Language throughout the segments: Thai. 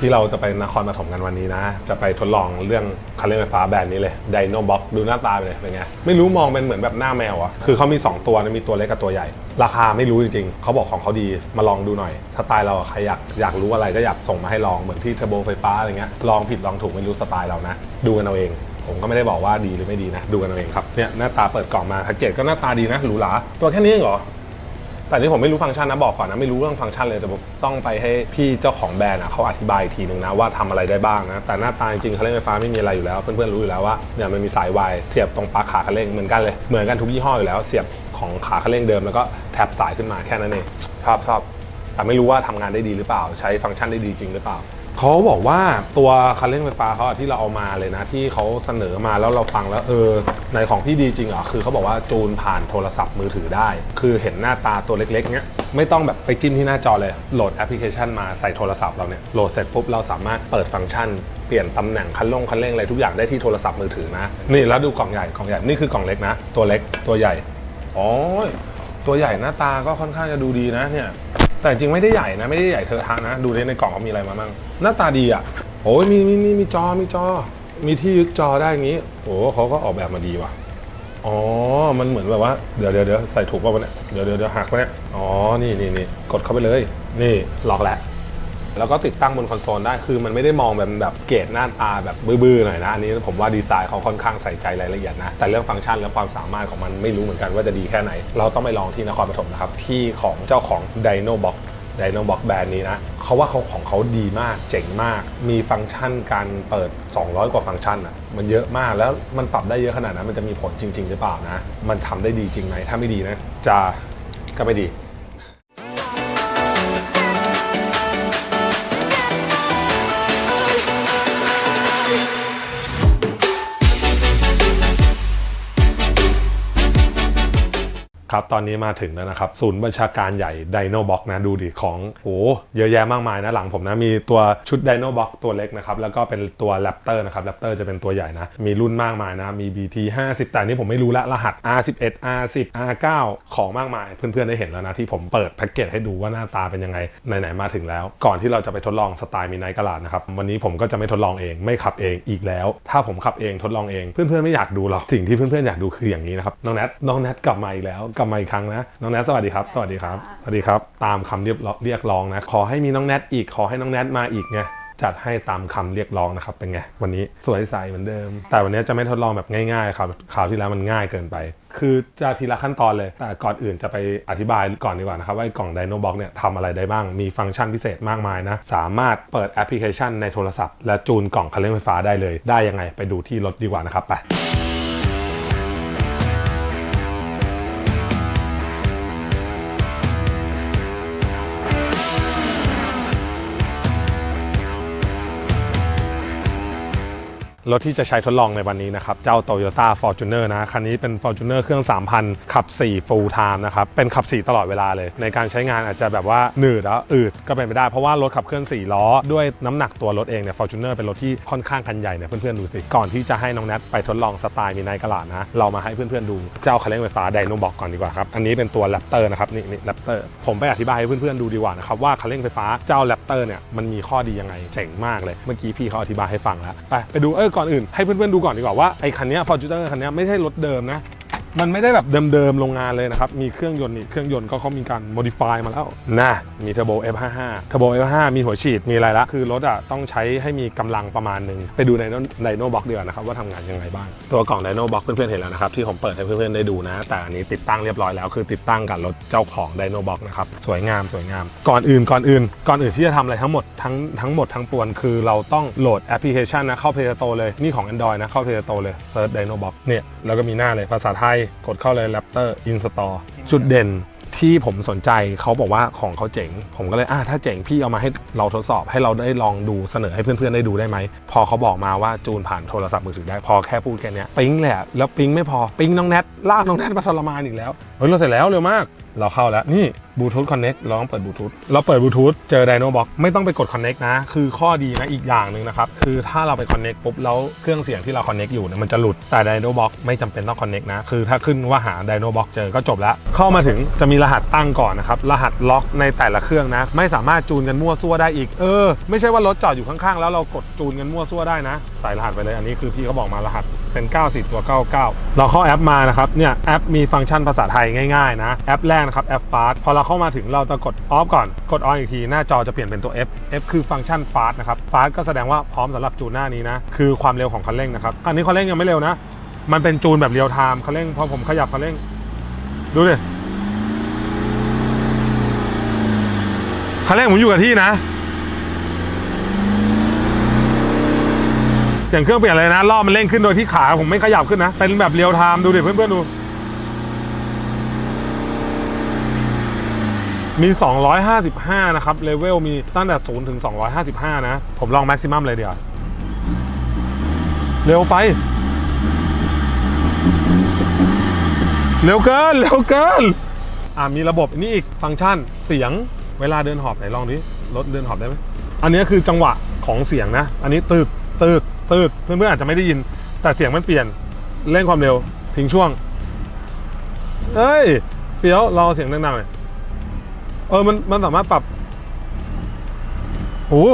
ที่เราจะไปนครปฐมกันวันนี้นะ จะไปทดลองเรื่องคันเร่งไฟฟ้าแบรนด์นี้เลย Dino Box ดูหน้าตาไปเลยเป็นไง ไม่รู้มองเป็นเหมือนแบบหน้าแมวอะคือเขามี 2 ตัวนะมีตัวเล็กกับตัวใหญ่ ราคาไม่รู้จริงๆ เขาบอกของเขาดีมาลองดูหน่อย ถ้าสไตล์เราใครอยากอยากรู้อะไรก็อยากส่งมาให้ลองเหมือนที่เทอร์โบไฟฟ้าอะไรเงี้ยลองผิดลองถูกไม่รู้สไตล์เรานะ ดูกันเอาเอง ผมก็ไม่ได้บอกว่าดีหรือไม่ดีนะ ดูกันเอาเองครับเนี่ยหน้าตาเปิดกล่องมาแพ็กเกจก็หน้าตาดีนะหรูหราตัวแค่นี้เหรอ แต่นี่ผมไม่รู้ฟังก์ชันนะบอกก่อนนะไม่รู้เรื่องฟังก์ชันเลยแต่ผมต้องไปให้พี่เจ้าของแบรนด์อะเขาอธิบายอีกทีหนึ่งนะว่าทำอะไรได้บ้างนะแต่หน้าตาจริงๆคันเร่งไฟฟ้าไม่มีอะไรอยู่แล้วเพื่อนๆรู้อยู่แล้วว่าเนี่ยมันมีสายวายเสียบตรงปลั๊กขาคันเร่งเหมือนกันเลยเหมือนกันทุกยี่ห้ออยู่แล้วเสียบของขาคันเร่งเดิมแล้วก็แท็บสายขึ้นมาแค่นั้นเองชอบชอบแต่ไม่รู้ว่าทำงานได้ดีหรือเปล่า ใช้ฟังก์ชันได้ดีจริงหรือเปล่า เขาบอกว่าตัวคันเร่งไฟฟ้าเขาอะที่เราเอามาเลยนะ ที่เขาเสนอมาแล้วเราฟังแล้วเออในของพี่ดีจริงเหรอคือเขาบอกว่าจูนผ่านโทรศัพท์มือถือได้ คือเห็นหน้าตาตัวเล็กๆเนี้ยไม่ต้องแบบไปจิ้มที่หน้าจอเลยโหลดแอปพลิเคชันมาใส่โทรศัพท์เราเนี่ยโหลดเสร็จปุ๊บเราสามารถเปิดฟังก์ชันเปลี่ยนตำแหน่งคันลงคันเร่งอะไรทุกอย่างได้ที่โทรศัพท์มือถือนะ นี่แล้วดูกล่องใหญ่กล่องใหญ่นี่คือกล่องเล็กนะ ตัวเล็กตัวใหญ่อ๋อตัวใหญ่หน้าตาก็ค่อนข้างจะดูดีนะเนี่ย แต่จริงไม่ได้ใหญ่นะ ไม่ได้ใหญ่เทอะทะนะ ดูในในกล่องเขามีอะไรมาบ้างหน้าตาดีอะโอ้ยมีมีมีมีจอมีจอ มีที่ยึดจอได้อย่างนี้โอ้เขาก็ออกแบบมาดีว่ะอ๋อ มันเหมือนแบบว่า เดี๋ยวเดี๋ยวเดี๋ยวใส่ถูกป่ะวะเนี่ย เดี๋ยวเดี๋ยวเดี๋ยวหักป่ะเนี่ย อ๋อ นี่นี่นี่กดเข้าไปเลย นี่ล็อกแล้ว แล้วก็ติดตั้งบนคอนโซลได้คือมันไม่ได้มองแบบแบบเกรดหน้าตาแบบบื้อๆหน่อยนะอันนี้ผมว่าดีไซน์เขาค่อนข้างใส่ใจรายละเอียดนะ แต่เรื่องฟังก์ชันและความสามารถของมันไม่รู้เหมือนกันว่าจะดีแค่ไหน เราต้องไปลองที่นครปฐมนะครับที่ของเจ้าของ Dino Box Dino Box แบรนด์นี้นะเขาว่าเขาของเขาดีมาก เจ๋งมาก มีฟังก์ชันการเปิด 200 กว่าฟังก์ชันอะ มันเยอะมากแล้วมันปรับได้เยอะขนาดนั้น มันจะมีผลจริง ๆ หรือเปล่านะ มันทำได้ดีจริงไหมถ้าไม่ดีนะจะก็ไม่ดี ครับตอนนี้มาถึงแล้วนะครับ ศูนย์บัญชาการใหญ่ Dino Box นะดูดิของโอ้เยอะแยะมากมายนะหลังผมนะ มีตัวชุด Dino Box ตัวเล็กนะครับ แล้วก็เป็นตัว Raptor นะครับ Raptor จะเป็นตัวใหญ่นะ มีรุ่นมากมายนะ มี BT 50 แต่นี้ผมไม่รู้ละรหัส R11 R10 R9 ของมากมาย เพื่อนๆได้เห็นแล้วนะ ที่ผมเปิดแพ็กเกจให้ดูว่าหน้าตาเป็นยังไงไหนๆมาถึงแล้ว ก่อนที่เราจะไปทดลองสไตล์มีไนกระลาดนะครับวันนี้ผมก็จะไม่ทดลองเองไม่ขับเองอีกแล้ว ถ้าผมขับเองทดลองเองเพื่อนๆไม่อยากดูหรอกสิ่งที่เพื่อนๆอยากดูคืออย่างนี้นะครับน้องแนทน้องแนทกลับมาอีกแล้วกลับมาอีกครั้งนะ น้องแนทสวัสดีครับ สวัสดีครับ สวัสดีครับ ตามคำเรียกร้องเรียกร้องนะ ขอให้มีน้องแนทอีก ขอให้น้องแนทมาอีกไง จัดให้ตามคำเรียกร้องนะครับ เป็นไง วันนี้สวยใสเหมือนเดิม แต่วันนี้จะไม่ทดลองแบบง่ายๆครับคราวที่แล้วมันง่ายเกินไป คือจะทีละขั้นตอนเลย แต่ก่อนอื่นจะไปอธิบายก่อนดีกว่านะครับว่าไอ้กล่อง Dino Box เนี่ยทำอะไรได้บ้าง มีฟังก์ชันพิเศษมากมายนะ สามารถเปิดแอปพลิเคชันในโทรศัพท์ และจูนกล่องคันเร่งไฟฟ้าได้เลย ได้ยังไง ไปดูที่รถดีกว่านะครับไป รถที่จะใช้ทดลองในวันนี้นะครับ เจ้า Toyota Fortuner นะ คันนี้เป็น Fortuner เครื่อง 3,000 ขับ 4 full time นะครับ เป็นขับ 4 ตลอดเวลาเลย ในการใช้งานอาจจะแบบว่าหนืดแล้วอืดก็เป็นไปได้ เพราะว่ารถขับเคลื่อน 4 ล้อ ด้วยน้ำหนักตัวรถเองเนี่ย Fortuner เป็นรถที่ค่อนข้างคันใหญ่เนี่ยเพื่อนๆดูสิ ก่อนที่จะให้น้องแนทไปทดลองสไตล์มีไนกระลาดนะ เรามาให้เพื่อนๆดูเจ้าคันเร่งไฟฟ้า Dino Box ก่อนดีกว่าครับ อันนี้เป็นตัว Raptor นะครับนี่นี่ Raptor ผมไปอธิบายให้เพื่อนๆดูดีกว่านะครับว่าคันเร่งไฟฟ้าเจ้า Raptor เนี่ยมันมีข้อดียังไงเจ๋งมากเลยเมื่อกี้พี่เขาอธิบายให้ฟังแล้วไปไปดูเออก่อนอื่นให้เพื่อนๆดูก่อนดีกว่าว่าไอ้คันนี้ฟอร์จูเนอร์คันนี้ไม่ใช่รถเดิมนะ มันไม่ได้แบบเดิมๆโรงงานเลยนะครับ มีเครื่องยนต์นี่เครื่องยนต์ก็เขามีการ modify มาแล้วนะมีเทอร์โบ F55 เทอร์โบ F5 มีหัวฉีดมีอะไรละ คือรถอะต้องใช้ให้มีกำลังประมาณหนึ่งไปดูในไดโนบ็อกดีกว่านะครับว่าทำงานยังไงบ้าง ตัวกล่องไดโนบ็อกเพื่อนๆเห็นแล้วนะครับที่ผมเปิดให้เพื่อนๆได้ดูนะ แต่อันนี้ติดตั้งเรียบร้อยแล้วคือติดตั้งกับรถเจ้าของไดโนบ็อกนะครับสวยงามสวยงาม ก่อนอื่นก่อนอื่น ก่อนอื่นที่จะทำอะไรทั้งหมดทั้งทั้งหมดทั้งปวงคือเราต้องโหลดแอปพลิเคชันนะเข้า Play Store เลยนี่ของ Android นะเข้า Play Store เลยเซิร์ช Dino Box เนี่ยแล้วก็มีหน้าเลยภาษาไทยกดเข้าเลย Raptor Install จุดเด่นที่ผมสนใจเขาบอกว่าของเขาเจ๋ง ผมก็เลยอะถ้าเจ๋งพี่เอามาให้เราทดสอบให้เราได้ลองดูเสนอให้เพื่อนๆได้ดูได้ไหม พอเขาบอกมาว่าจูนผ่านโทรศัพท์มือถือได้พอแค่พูดแค่เนี้ยปิ๊งเลยอะแล้วปิ๊งไม่พอปิ๊งน้องแนทลากน้องแนทมาทรมานอีกแล้วเฮ้ยเราเสร็จแล้วเร็วมาก เราเข้าแล้วนี่ บลูทูธคอนเน็กลองเปิดบลูทูธเราเปิดบลูทูธเจอไดโนบ็อกไม่ต้องไปกดคอนเน็กนะ คือข้อดีนะอีกอย่างหนึ่งนะครับ คือถ้าเราไปคอนเน็กปุ๊บ แล้วเครื่องเสียงที่เราคอนเน็กอยู่เนี่ยมันจะหลุดแต่ไดโนบ็อกไม่จำเป็นต้องคอนเน็กนะ คือถ้าขึ้นว่าหาไดโนบ็อกเจอก็จบแล้ว เข้ามาถึงจะมีรหัสตั้งก่อนนะครับ รหัสล็อกในแต่ละเครื่องนะ ไม่สามารถจูนกันมั่วซั่วได้อีก เออ ไม่ใช่ว่ารถจอดอยู่ข้างๆ แล้วเรากดจูนกันมั่วซั่วได้นะ ใส่รหัสไปเลย อันนี้คือพี่เขาบอกมารหัส เป็น94ตัว 99 เราเข้าแอปมานะครับ เนี่ยแอปมีฟังก์ชันภาษาไทยง่ายๆนะ แอปแรกนะครับแอป Fast พอเราเข้ามาถึงเราจะกดออฟก่อน กดออนอีกทีหน้าจอจะเปลี่ยนเป็นตัว F F คือฟังก์ชัน Fast นะครับ Fast ก็แสดงว่าพร้อมสำหรับจูนหน้านี้นะ คือความเร็วของคันเร่งนะครับ อันนี้คันเร่งยังไม่เร็วนะ มันเป็นจูนแบบเรียลไทม์คันเร่งพอผมขยับคันเร่ง ดูดิคันเร่งผมอยู่กับที่นะ เสียงเครื่องเปลี่ยนเลยนะรอบมันเร่งขึ้นโดยที่ขาผมไม่ขยับขึ้นนะ เป็นแบบเรียลไทม์ดูดิเพื่อนๆดู มี 255 นะครับเลเวลมีตั้งแต่0ถึง 255 นะ ผมลองแม็กซิมัมเลยเดี๋ยวเร็วไป เร็วเกิน เร็วเกิน อ่ามีระบบนี่อีกฟังก์ชันเสียงเวลาเดินหอบไหนลองดิรถเดินหอบได้ไหมอันนี้คือจังหวะของเสียงนะ อันนี้ตืดตืด ตืดเพื่อนๆอาจจะไม่ได้ยิน แต่เสียงมันเปลี่ยนเร่งความเร็วทิ้งช่วงเอ้ยเฟี้ยวรอเสียงดังๆหน่อยเออมันมันสามารถปรับโอ้โห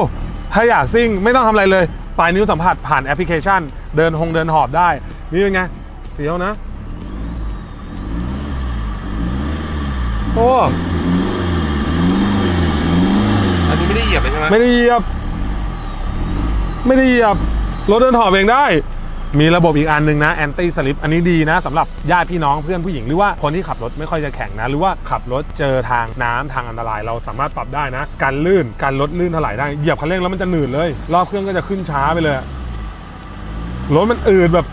ถ้าอยากซิ่งไม่ต้องทำอะไรเลย ปลายนิ้วสัมผัสผ่านแอปพลิเคชัน เดินหงเดินหอบได้ นี่เป็นไงเฟี้ยวนะ โอ้อันนี้ไม่ได้เหยียบเลยใช่ไหมไม่ได้เหยียบ ไม่ได้เหยียบ รถเดินถอบเองได้ มีระบบอีกอันหนึ่งนะแอนตี้สลิปอันนี้ดีนะสำหรับญาติพี่น้องเพื่อนผู้หญิงหรือว่าคนที่ขับรถไม่ค่อยจะแข็งนะ หรือว่าขับรถเจอทางน้ำทางอันตราย เราสามารถปรับได้นะ การลื่นการลดลื่นเท่าไหร่ได้เหยียบคันเร่งแล้วมันจะหนืดเลยรอบเครื่องก็จะขึ้นช้าไปเลยรถมันอืดแบบ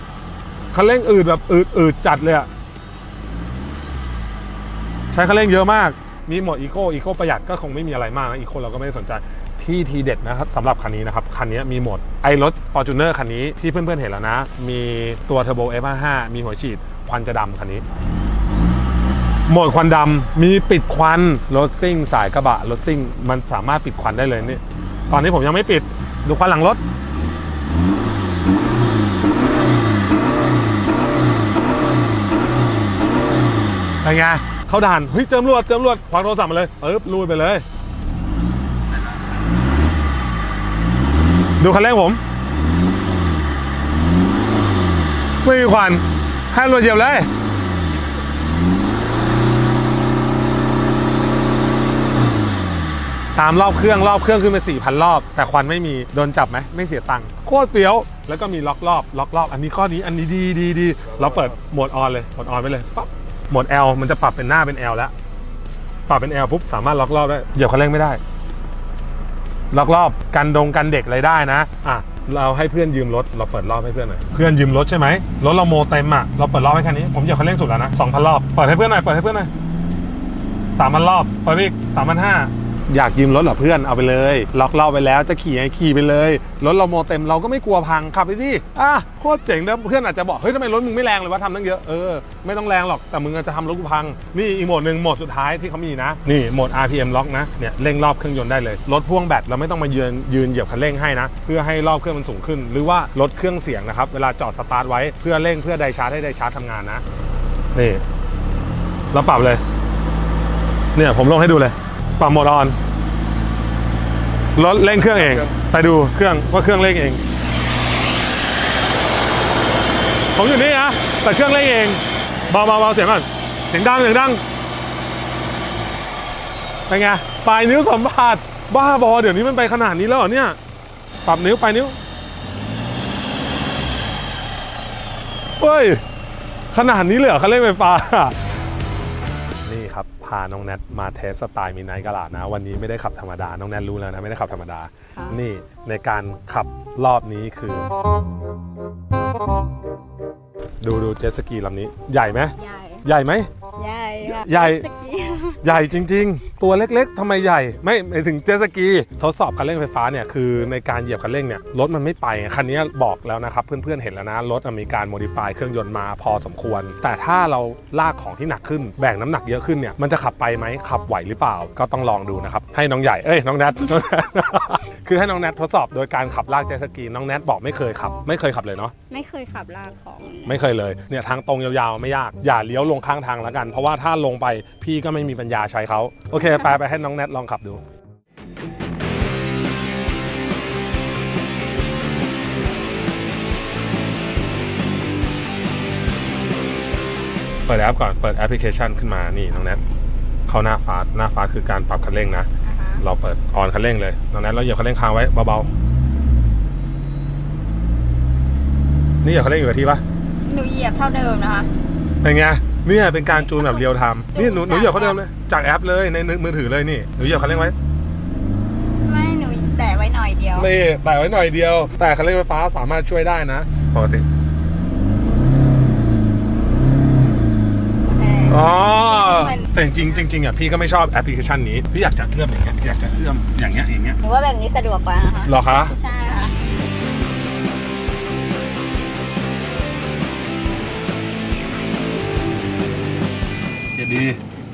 คันเร่งอืดแบบอืดอืดจัดเลยอะใช้คันเร่งเยอะมาก มีหมดอีโคอีโคประหยัดก็คงไม่มีอะไรมากอีโคเราก็ไม่ได้สนใจ ที่ทีเด็ดนะครับสำหรับคันนี้นะครับ คันนี้มีโหมดไอรถ Fortuner คันนี้ที่เพื่อนๆเห็นแล้วนะ มีตัว Turbo F55 มีหัวฉีดควันจะดำคันนี้ โหมดควันดำมีปิดควันรถซิ่ง สายกระบะรถซิ่ง มันสามารถปิดควันได้เลยนี่ตอนนี้ผมยังไม่ปิดดูควันหลังรถเป็นไงเข้าด่านเฮ้ยเติมรวดเติมรวดควักโทรศัพท์มาเลยเอ๊บรูดไปเลย ดูคันเร่งผม ไม่มีควันให้รวดเหยียบเลยตามรอบเครื่องรอบเครื่องขึ้นไป4,000 รอบ แต่ควันไม่มีโดนจับไหมไม่เสียตังค์โคตรเปียวแล้วก็มีล็อกรอบล็อกรอบ อันนี้ข้อนี้อันนี้ดีดีดีเราเปิดโหมดออนเลยโหมดออนไปเลยปั๊บโหมด L มันจะปรับเป็นหน้าเป็น L แล้วปรับเป็น L ปุ๊บสามารถล็อกรอบได้เหยียบคันเร่งไม่ได้ ล็อกรอบกันดงกันเด็กอะไรได้นะอะเราให้เพื่อนยืมรถเราเปิดรอบให้เพื่อนหน่อยเพื่อนยืมรถใช่ไหมรถเราโมเต็มอะเราเปิดรอบให้คันนี้ผมเหยียบคันเร่งสุดแล้วนะ2,000รอบเปิดให้เพื่อนหน่อยเปิดให้เพื่อนหน่อย3,000รอบเปิดไปอีก3,500 อยากยืมรถเหรอเพื่อนเอาไปเลย ล็อกเรอบไปแล้วจะขี่ไงขี่ไปเลยรถเราโมเต็มเราก็ไม่กลัวพังขับไปดิอะโคตรเจ๋งนะเพื่อนอาจจะบอกเฮ้ยทำไมรถมึงไม่แรงเลยวะทำตั้งเยอะเออไม่ต้องแรงหรอกแต่มึงอาจจะทำรถกูพัง นี่อีกโหมดหนึ่งโหมดสุดท้ายที่เขามีนะนี่โหมด RPM ล็อกนะเนี่ยเร่งรอบเครื่องยนต์ได้เลยรถพ่วงแบตเราไม่ต้องมายืนยืนเหยียบคันเร่งให้นะ เพื่อให้รอบเครื่องมันสูงขึ้น หรือว่าลดเครื่องเสียงนะครับเวลาจอดสตาร์ทไว้เพื่อเร่งเพื่อไดชาร์จให้ไดชาร์จทำงานนะนี่เราปรับเลย เนี่ยผมลงให้ดูเลย ปรับโหมดออนรถเร่งเครื่องเอง ไปดูเครื่องว่าเครื่องเร่งเอง ผมอยู่นี่นะแต่เครื่องเร่งเองเบาเบาเบาเสียงก่อนเสียงดังเสียงดังเป็นไงปลายนิ้วสัมผัสบ้าบอเดี๋ยวนี้มันไปขนาดนี้แล้วเหรอเนี่ยปรับนิ้วปลายนิ้วเฮ้ยขนาดนี้เลยเหรอคันเร่งไฟฟ้านี่ครับพาน้องแนทมาเทสสไตล์มีไนท์กระลาดนะ วันนี้ไม่ได้ขับธรรมดา น้องแนทรู้แล้วนะไม่ได้ขับธรรมดาค่ะนี่ในการขับรอบนี้คือ ดูดูเจ็ตสกีลำนี้ ใหญ่ไหมใหญ่ ใหญ่ไหม ใหญ่อะใหญ่สกี ใหญ่จริงตัวเล็กๆทำไมใหญ่ ไม่หมายถึงเจตสกี ทดสอบคันเร่งไฟฟ้าเนี่ยคือในการเหยียบคันเร่งเนี่ยรถมันไม่ไป คันนี้บอกแล้วนะครับ เพื่อนๆเห็นแล้วนะ รถมีการโมดิฟายเครื่องยนต์มาพอสมควร แต่ถ้าเราลากของที่หนักขึ้นแบ่งน้ำหนักเยอะขึ้นเนี่ยมันจะขับไปไหมขับไหวหรือเปล่า ก็ต้องลองดูนะครับ ให้น้องใหญ่เอ้ยน้องแนทน้องแนทคือให้น้องแนททดสอบโดยการขับลากเจตสกีน้องแนทบอกไม่เคยขับ ไม่เคยขับเลยเนาะไม่เคยขับลากของ ไม่เคยเลยเนี่ยทางตรงยาวๆไม่ยากอย่าเลี้ยวลงข้างทางแล้วกัน เพราะว่าถ้าลงไปพี่ก็ไม่มีปัญญาใช้เขาโอเคไปไปให้น้องแนทลองขับดูเปิดแอปก่อนเปิดแอปพลิเคชันขึ้นมานี่น้องแนทเข้าหน้าฟาสต์หน้าฟาสต์คือการปรับคันเร่งนะอ่าฮะเราเปิดออนคันเร่งเลยน้องแนทเราเหยียบคันเร่งค้างไว้เบาๆนี่เหยียบคันเร่งอยู่กับที่ปะหนูเหยียบเท่าเดิมนะคะเป็นไง เนี่ยเป็นการจูนแบบเรียลไทม์จูนนี่หนูหนูจากเหยียบเขาเดิมเลยจากแอปเลยในมือถือเลยนี่หนูเหยียบคันเร่งไว้ไม่หนูแตะไว้หน่อยเดียวนี่แต่ไว้หน่อยเดียว แต่คันเร่งไฟฟ้าสามารถช่วยได้นะปกติโอเคอ๋อมันแต่จริงๆจริงๆอะพี่ก็ไม่ชอบแอปพลิเคชันนี้พี่อยากจะเอื้อมอย่างเงี้ยอยากจะเอื้อมอย่างเงี้ยอย่างเงี้ยหนูว่าแบบนี้สะดวกกว่านะคะเหรอคะใช่ค่ะ ดี๋ยวดี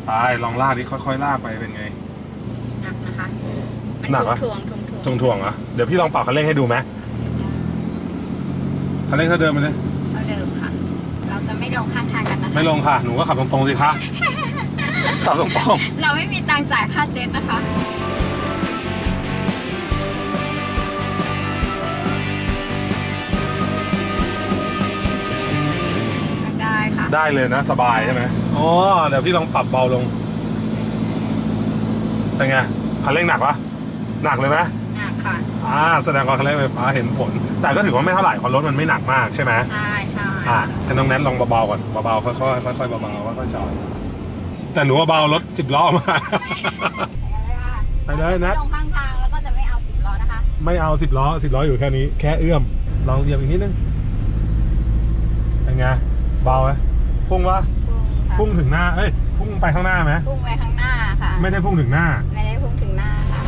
ไปลองลากดิค่อยๆลากไปเป็นไง หนักนะคะหนักปะทวงทวงทวงทวงทวงๆเหรอะเดี๋ยวพี่ลองปรับคันเร่งให้ดูไหมคันเร่งเท่าเดิมไปเลยเท่าเดิมค่ะ เราจะไม่ลงข้างทางกันนะคะ ไม่ลงค่ะ หนูก็ขับตรงๆสิคะขับตรงเราไม่มีตังค์จ่ายค่าเจ็ตนะคะได้ค่ะๆ ได้เลยนะ สบายใช่ไหมอ๋อเดี๋ยวพี่ลองปรับเบาลง เป็นไงคันเร่งหนักปะหนักเลยไหมหนักค่ะ อ่าแสดงว่าคันเร่งไฟฟ้าเห็นผล แต่ก็ถือว่าไม่เท่าไหร่เพราะรถมันไม่หนักมากใช่ไหมใช่ใช่อ่าให้น้องแนทลองเบาๆก่อนเบาๆค่อยๆค่อยๆเบาๆค่อยๆจอดแต่หนูว่าเบารถสิบล้อมาไปเลยนัดลงข้างทางแล้วก็จะไม่เอาสิบล้อนะคะ ไม่เอาสิบล้อสิบล้ออยู่แค่นี้ แค่เอื้อม ลองเหยียบอีกนิดนึงเป็นไงเบาไหม พุ่งวะพุ่งค่ะพุ่งถึงหน้า เอ้ย พุ่งไปข้างหน้าไหมพุ่งไปข้างหน้าค่ะ ไม่ได้พุ่งถึงหน้า ไม่ได้พุ่งถึงหน้าค่ะ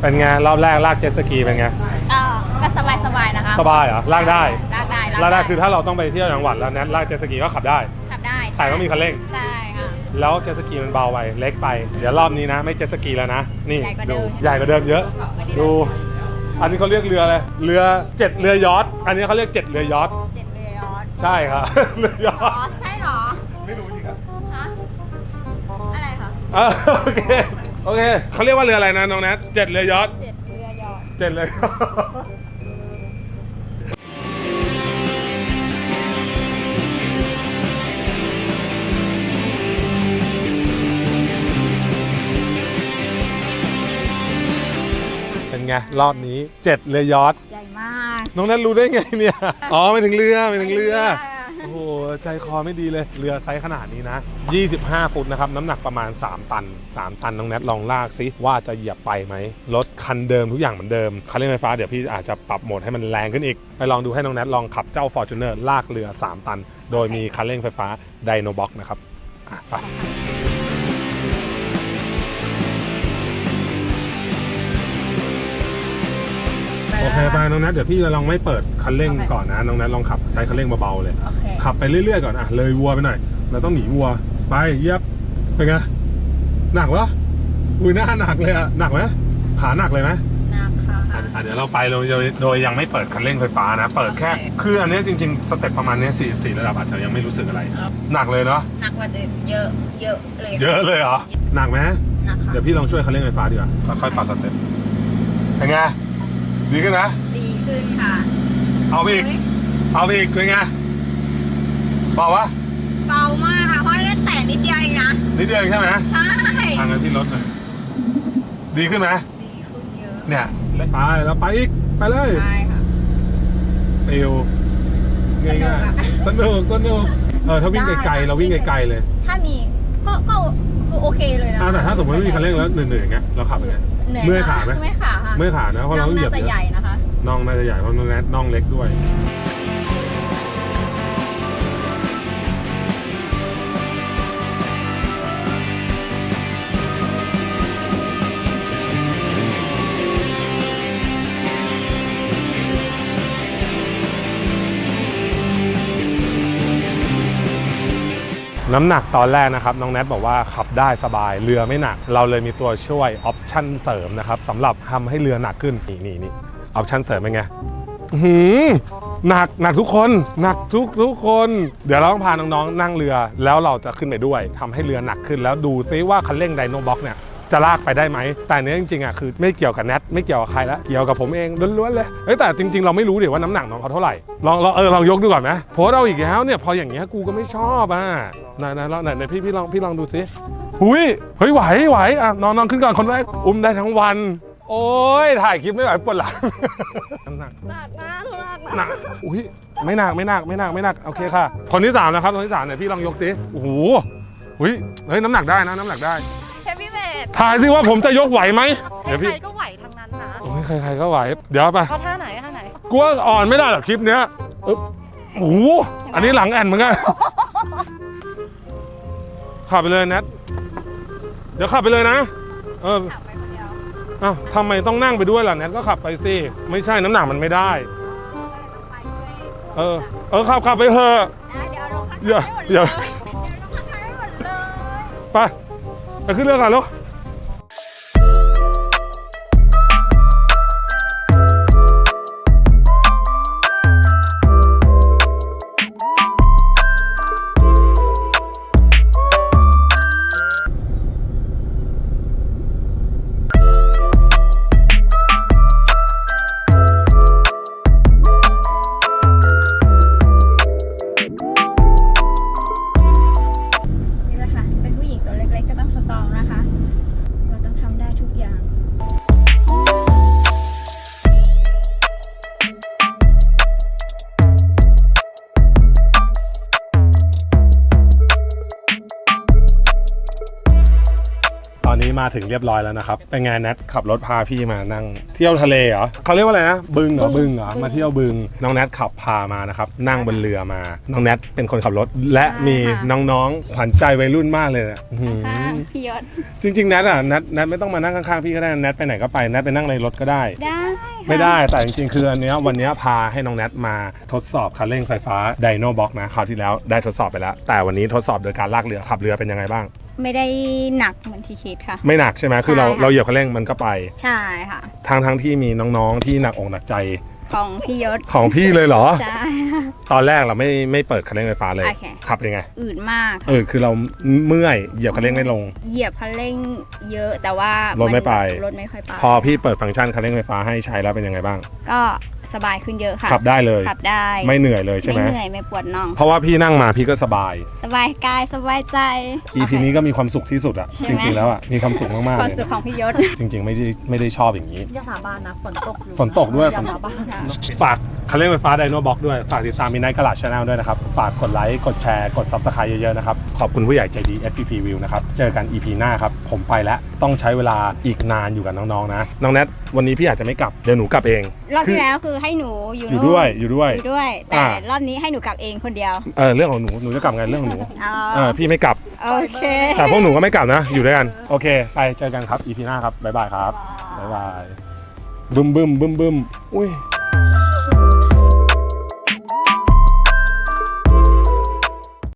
เป็นไงรอบแรกลากเจ็ตสกีเป็นไง ก็ก็สบายสบายๆนะคะสบายเหรอลากได้ลากได้ลากได้คือถ้าเราต้องไปเที่ยวจังหวัดแล้วแนทลากเจ็ตสกีก็ขับได้ ขับได้แต่ต้องมีคันเร่ง ใช่ค่ะ แล้วเจ็ตสกีมันเบาไปเล็กไป เดี๋ยวรอบนี้นะ ไม่เจ็ตสกีแล้วนะ นี่ใหญ่กว่าเดิดูมใหญ่กว่าเดิมเยอะ ดู อันนี้เขาเรียกเรืออะไร เรือเจ็ดเรือยอทอันนี้เขาเรียกเจ็ดเรือยอทเจ็ดเรือยอชต์ใช่ครับ เรือยออ๋อทใช่เหรอ ไม่รู้จริงครับฮะ อะไรคะ อะโอเค โอเค เขาเรียกว่าเรืออะไรนะน้องแนทเจ็ดเรือยอทเจ็ดเรือยอชต์เจ็ดเลยเป็ ไงรอบนี้เจ็ดเรือยอทใหญ่มากน้องแนทรู้ได้ไงเนี่ยอ๋อไม่ถึงเรือไม่ถึงเรือไม่โอ้โหใจคอไม่ดีเลยเรือไซส์ขนาดนี้นะ 25 ฟุตนะครับ น้ำหนักประมาณ 3 ตัน 3 ตันน้องแนทลองลากซิว่าจะเหยียบไปไหมรถคันเดิมทุกอย่างเหมือนเดิมคันเร่งไฟฟ้าเดี๋ยวพี่อาจจะปรับโหมดให้มันแรงขึ้นอีก ไปลองดูให้น้องแนทลองขับเจ้า Fortuner ลากเรือ 3 ตัน โดยมีคันเร่งไฟฟ้า Dynobox นะครับอะไป โอเคไปน้องแนทเดี๋ยวพี่จะลองไม่เปิดคันเร่งก่อนนะน้องแนทลองขับใช้คันเร่งเบาๆเลย โอเคขับไปเรื่อยๆก่อนอะเลยวัวไปหน่อยเราต้องหนีวัวไปเยียบเป็นไงหนักวะอุ้ยหน้าหนักเลยอะหนักไหมขาหนักเลยไหมหนักค่ะ อะเดี๋ยวเราไปโดยโดยยังไม่เปิดคันเร่งไฟฟ้านะ เปิดแค่ โอเค คืออันเนี้ยจริงๆ สเต็ปประมาณเนี้ย44 ระดับอาจจะยังไม่รู้สึกอะไรหนักเลยเนาะ หนักกว่าจะเยอะ เยอะเลยเยอะเลยเหรอ หนักไหม หนักค่ะ เดี๋ยวพี่ลองช่วยคันเร่งไฟฟ้าดีกว่าค่อยๆปรับสเต็ปเป็นไง ดีขึ้นนะ ดีขึ้นค่ะ เอาไปอีกเฮ้ยเอาไปอีกเป็นไงเบาวะเบามากค่ะ เพราะได้แต่นิดเดียวเองนะ นิดเดียวเองใช่ไหมใช่ทางนั้นพี่ลดหน่อยดีขึ้นไหมดีขึ้นเยอะ เนี่ยไปแล้วไปอีก ไปเลยใช่ค่ะปิวง่ายๆสนุกสนุกเออถ้าวิ่งไกลๆเราวิ่งไกลๆเลย ถ้ามีก็ก็คือโอเคเลยนะอ่าแต่ถ้าสมมติไม่มีคันเร่งแล้วเหนื่อยๆอย่างเงี้ยเราขับยังไงหนื่ เมื่อยขาไหมเมื่อยขาค่ะเมื่อยขานะเพราะน้เราองต้องเหยีน่ายบจะเยใหญ่อะนะคะ น่องน่าจะใหญ่เพราะน้องแนทน่องเล็กด้วย น้ำหนักตอนแรกนะครับ น้องแนทบอกว่าขับได้สบายเรือไม่หนัก เราเลยมีตัวช่วยออปชั่นเสริมนะครับสำหรับทำให้เรือหนักขึ้น นี่นี่นี่ออปชั่นเสริมเป็นไงอื้อหือหนักหนักทุกคนหนักทุกทุกคน เดี๋ยวเราต้องพาน้องๆนั่งเรือ แล้วเราจะขึ้นไปด้วยทำให้เรือหนักขึ้น แล้วดูซิว่าคันเร่งไดโนบ็อกเนี่ย จะลากไปได้ไหม แต่อันเนี้ยจริงๆอะคือไม่เกี่ยวกับแนทไม่เกี่ยวกับใครละเกี่ยวกับผมเองล้วนๆเลยเอ้ยแต่จริงๆ เราไม่รู้เดี๋ยวว่าน้ำหนักน้องเขาเท่าไหร่ลองลองเออลองยกดูก่อนไหมเพราะเราอีกแล้วเนี่ยพออย่างเงี้ยกูก็ไม่ชอบอะไหนไหนลองไหนไหนพี่พี่ลองพี่ลองดูสิหุยเฮ้ยไหวไหวอะนอนนอนขึ้นก่อนคนแรกอุ้มได้ทั้งวัน โอ้ยถ่ายคลิปไม่ไหวปวดหลังน้ำหนักหนักนะหนักนะหนักอุ้ยไม่หนักไม่หนักไม่หนักไม่หนักโอเคค่ะคนที่สามนะครับคนที่สามเนี่ยพี่ลองยกสิโอ้โหเฮ้ยเฮ้ยน้ำหนักได้นะน้ำหนักได้ เฮฟวี่เวทถ่ายสิว่าผมจะยกไหวไหมเดี๋ยวใคพี่รๆก็ไหวทั้งนั้นนะโอ้ยใครๆก็ไหว เดี๋ยวไปเอาท่าไหนท่าไหนกลัวอ่อนไม่ได้หรอกคลิปเนี้ยอึ๊บโอ้โหอันนี้หลังแอนเหมือนกันขับไปเลยแนทเดี๋ยวขับไปเลยนะ เออขับไปคนเดียวอ้าวทำไมต้องนั่งไปด้วยล่ะแนทก็ขับไปสิไม่ใช่น้ำหนักมันไม่ได้ก็เลยต้องไปช่วยเออ เออขับขับไปเถอะ นะเดี๋ยวเราพักอย่าให้หมดอย่าเลยเดี๋ยวเราพักให้หมดเลย ไปไปขึ้นเรือกันลูก นนี้มาถึงเรียบร้อยแล้วนะครับ เป็นไงแนทขับรถพาพี่มานั่ง เที่ยวทะเลเหรอเขาเรียกว่าอะไรนะบึงเหรอบึงเหรอมาเที่ยวบึง น้องแนทขับพามานะครับ นั่งบนเรือมา น้องแนทเป็นคนขับรถ และมีน้องๆขวัญใจวัยรุ่นมากเลยนะอื้อหือ พี่ยศจริงๆแนทอะแนทแนทไม่ต้องมานั่งข้างๆพี่ก็ได้แนทไปไหนก็ไปแนทไปนั่งในรถก็ได้ ได้ไม่ได้แต่จริงๆ คืออันเนี้ยวันเนี้ยพาให้น้องแนทมาทดสอบคันเร่งไฟฟ้าไดโนบ็อกนะคราวที่แล้วได้ทดสอบไปแล้ว แต่วันนี้ทดสอบโดยการลากเรือขับเรือเป็นยังไงบ้าง ไม่ได้หนักเหมือนที่คิดค่ะ ไม่หนักใช่ไหมคือเราใช่ค่ะ เราเหยียบคันเร่งมันก็ไป ใช่ค่ะทั้งทั้งที่มีน้องๆที่หนักอกหนักใจของพี่ยศของพี่เลยเหรอ ใช่ ตอนแรกเราไม่ไม่เปิดคันเร่งไฟฟ้าเลย โอเค ขับยังไงอืดมากเออคือเราเมื่อยเหยียบคันเร่งไม่ลง เหยียบคันเร่งเยอะแต่ว่ารถไม่ไป รถไม่ค่อยไปพอพี่เปิดฟังก์ชันคันเร่งไฟฟ้าให้ใช้แล้วเป็นยังไงบ้าง ก็ สบายขึ้นเยอะค่ะขับได้เลยขับได้ไม่เหนื่อยเลยใช่ไหมไม่เหนื่อยไม่ปวดน่อง เพราะว่าพี่นั่งมาพี่ก็สบาย สบายกายสบายใจ EP นี้ก็มีความสุขที่สุดอะใช่จไหมริง ๆ แล้วอะมีความสุขมากๆความเลยสุขของพี่ยศจริง ๆ ไม่ได้ไม่ได้ชอบอย่างนี้อย่าสาบานนะฝนตกอยู่ฝนตกด้วยอย่าสาบานฝากคันเร่งไฟฟ้าไดโนบ็อกด้วยฝากติดตามมินไนท์กระลาดชาแนลด้วยนะครับฝากกดไลค์กดแชร์กด Subscribe เยอะๆนะครับขอบคุณผู้ใหญ่ใจดี FPP View นะครับเจอกัน EP หน้าครับผมไปแล้วต้องใช้เวลาอีกนานอยู่กับน้องๆนะน้องแนทวันนี้พี่อาจจะไม่กลับเดี๋ยวหนูกลับเอง รอบคืที่แล้วคือให้หนูอยู่อยู่นู่นด้วยอยู่ด้วย อยู่ด้วย แต่อ่า รอบนี้ให้หนูกลับเองคนเดียว เออเรื่องของหนูหนูจะกลับไงเรื่องของหนูเอาเออพี่ไม่กลับ โอเค แต่พวกหนูก็ไม่กลับนะ อยู่ด้วยกัน โอเค ไปเจอกันครับ EP หน้าครับ บ๊ายบายครับ บ๊ายบายบึ้มบึ้มบึ้มบึ้มอุ้ย